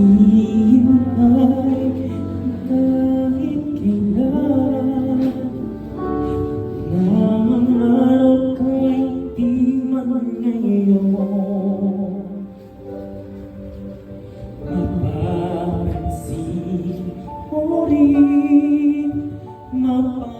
Naghihintay kahit kailan Nangangarap kahit di man ngayon Mapapansin mo rin Mapapansin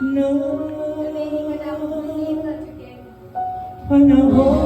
No. Panahon